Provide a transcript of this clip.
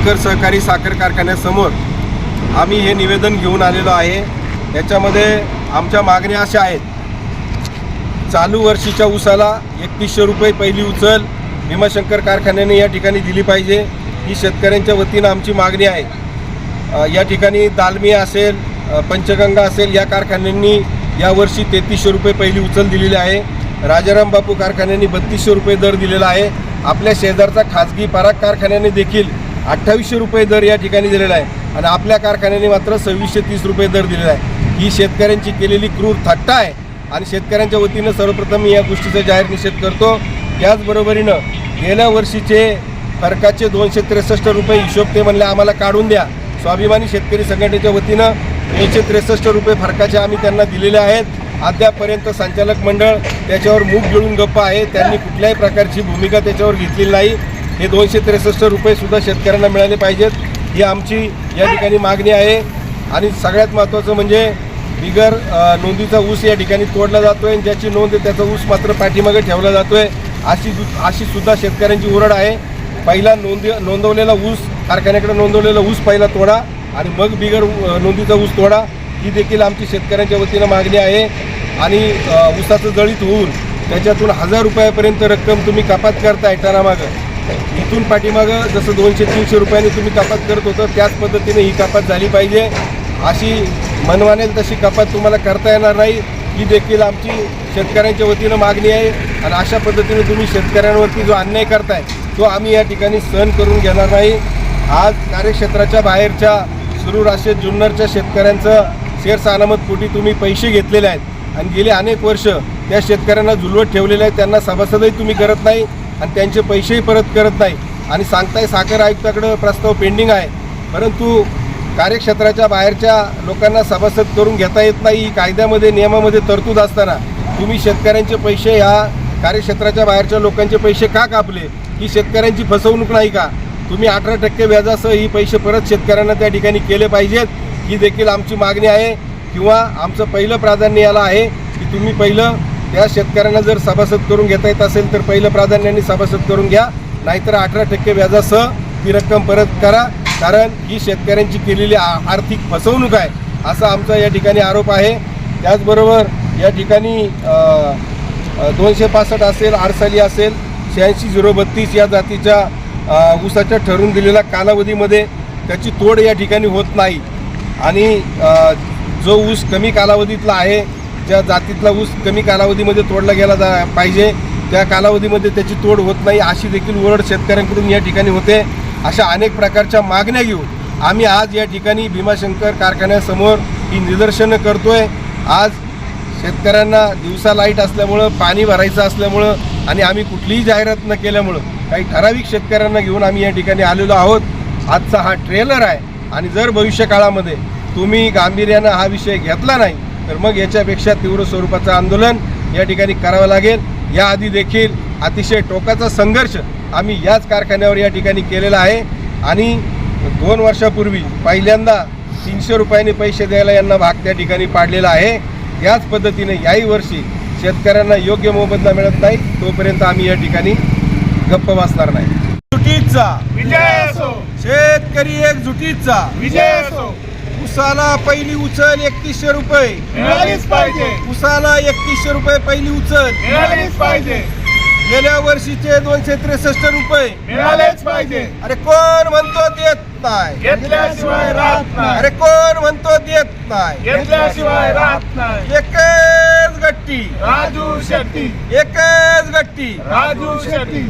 भीमाशंकर सहकारी साखर कारखान्यासमोर आम्ही हे निवेदन घेऊन आलेलो आहे. याच्यामध्ये आमच्या मागण्या अशा आहेत. चालू वर्षीच्या उसाला एकतीसशे रुपये पहिली उचल भीमाशंकर कारखान्याने या ठिकाणी दिली पाहिजे. ही शेतकऱ्यांच्या वतीनं आमची मागणी आहे. या ठिकाणी दालमी असेल पंचगंगा असेल या कारखान्यांनी यावर्षी तेहतीसशे रुपये पहिली उचल दिलेली आहे. राजाराम बापू कारखान्यांनी बत्तीसशे रुपये दर दिलेला आहे. आपल्या शेजारचा खाजगी पराग कारखान्याने देखील अठ्ठावीसशे रुपये दर या ठिकाणी दिलेला आहे. आणि आपल्या कारखान्याने मात्र सव्वीसशे तीस रुपये दर दिलेला आहे. ही शेतकऱ्यांची केलेली क्रूर थट्टा आहे. आणि शेतकऱ्यांच्या वतीनं सर्वप्रथम मी या गोष्टीचा जाहीर निषेध करतो. त्याचबरोबरीनं गेल्या वर्षीचे फरकाचे दोनशे त्रेसष्ट रुपये हिशोब ते म्हणले आम्हाला काढून द्या. स्वाभिमानी शेतकरी संघटनेच्या वतीनं दोनशे त्रेसष्ट रुपये फरकाचे आम्ही त्यांना दिलेले आहेत. अद्यापर्यंत संचालक मंडळ त्याच्यावर मूग गिळून गप्प आहे. त्यांनी कुठल्याही प्रकारची भूमिका त्याच्यावर घेतलेली नाही. हे दोनशे त्रेसष्ट रुपयेसुद्धा शेतकऱ्यांना मिळाले पाहिजेत. ही आमची या ठिकाणी मागणी आहे. आणि सगळ्यात महत्त्वाचं म्हणजे बिगर नोंदीचा ऊस या ठिकाणी तोडला जातो आहे ज्याची नोंद आहे त्याचा ऊस मात्र पाठीमागे ठेवला जातो आहे अशी अशीसुद्धा शेतकऱ्यांची ओरड आहे. पहिला नोंदी नोंदवलेला ऊस कारखान्याकडे नोंदवलेला ऊस पहिला तोडा आणि मग बिगर नोंदीचा ऊस तोडा. ही देखील आमची शेतकऱ्यांच्या वतीनं मागणी आहे. आणि ऊसाचं जळीत होऊन त्याच्यातून हजार रुपयापर्यंत रक्कम तुम्ही कपात करताय टनामागं. इथून पाठीमागं जसं दोनशे तीनशे रुपयांनी तुम्ही कपात करत होतं त्याच पद्धतीने ही कपात झाली पाहिजे. अशी मनवानेल तशी कपात तुम्हाला करता येणार नाही. ही देखील आमची शेतकऱ्यांच्या वतीनं मागणी आहे आणि अशा पद्धतीने तुम्ही शेतकऱ्यांवरती जो अन्याय करताय तो आम्ही या ठिकाणी सहन करून घेणार नाही. आज कार्यक्षेत्राच्या बाहेरच्या सुरू राष्ट्रीय जुन्नरच्या शेतकऱ्यांचं शेअर अनामत पोटी तुम्ही पैसे घेतलेले आहेत. आणि गेले अनेक वर्ष त्या शेतकऱ्यांना झुलवत ठेवलेले आहेत. त्यांना सभासदही तुम्ही करत नाही. आणि त्यांचे पैसेही परत करत नाही. आणि सांगताय साखर आयुक्ताकडं प्रस्ताव पेंडिंग आहे. परंतु कार्यक्षेत्राच्या बाहेरच्या लोकांना सभासद करून घेता येत नाही. ही कायद्यामध्ये नियमामध्ये तरतूद असताना तुम्ही शेतकऱ्यांचे पैसे ह्या कार्यक्षेत्राच्या बाहेरच्या लोकांचे पैसे का कापले? ही शेतकऱ्यांची फसवणूक नाही का? तुम्ही अठरा टक्के व्याजासह ही पैसे परत शेतकऱ्यांना त्या ठिकाणी केले पाहिजेत. ही देखील आमची मागणी आहे. किंवा आमचं पहिलं प्राधान्य याला आहे की तुम्ही पहिलं त्या शेतकऱ्यांना जर सभासद करून घेता येत असेल तर पहिलं प्राधान्याने सभासद करून घ्या. नाहीतर अठरा टक्के व्याजासह ती रक्कम परत करा. कारण ही शेतकऱ्यांची केलेली आ- आर्थिक फसवणूक आहे. असा आमचा या ठिकाणी आरोप आहे. त्याचबरोबर या ठिकाणी दोनशे पासष्ट असेल आरसाली असेल शहाऐंशी झिरो बत्तीस या जातीच्या ऊसाच्या ठरवून दिलेल्या कालावधीमध्ये त्याची तोड या ठिकाणी होत नाही. आणि जो ऊस कमी कालावधीतला आहे ज्या जातीतला ऊस कमी कालावधीमध्ये तोडला गेला जा पाहिजे त्या कालावधीमध्ये त्याची तोड होत नाही अशी देखील ओरड शेतकऱ्यांकडून या ठिकाणी होते. अशा अनेक प्रकारच्या मागण्या घेऊन आम्ही आज या ठिकाणी भीमाशंकर कारखान्यासमोर ही निदर्शनं करतोय. आज शेतकऱ्यांना दिवसा लाइट असल्यामुळं पाणी भरायचं असल्यामुळं आणि आम्ही कुठलीही जाहिरात न केल्यामुळं काही ठराविक शेतकऱ्यांना घेऊन आम्ही या ठिकाणी आलेलो आहोत. आजचा हा ट्रेलर आहे आणि जर भविष्य काळामध्ये तुम्ही गांभीर्यानं हा विषय घेतला नाही तर मग याच्यापेक्षा तीव्र स्वरूपाचं आंदोलन या ठिकाणी करावं लागेल. याआधी देखील अतिशय टोकाचा संघर्ष आम्ही याच कारखान्यावर या ठिकाणी केलेला आहे. आणि दोन वर्षापूर्वी पहिल्यांदा तीनशे रुपयांनी पैसे द्यायला यांना भाग त्या ठिकाणी पाडलेला आहे. याच पद्धतीने याही वर्षी शेतकऱ्यांना योग्य मोबदला मिळत नाही तोपर्यंत आम्ही या ठिकाणी गप्प बसणार नाही. जुटीचा विजय असो. शेतकरी एक जुटीचा विजय असो. उसाला पहिली उचल एकतीसशे रुपये. मिळालीच पाहिजे. उसाला एकतीसशे रुपये पहिली उचल. मिळालीच पाहिजे. गेल्या वर्षीचे दोनशे त्रेसष्ट रुपये. मिळालेच पाहिजे. अरे कोण म्हणतो देत नाही? घेतल्याशिवाय राहत नाही. अरे कोण म्हणतो देत नाही? घेतल्याशिवाय राहत नाही. एकच गट्टी. राजू शेट्टी. एकच गट्टी. राजू शेट्टी.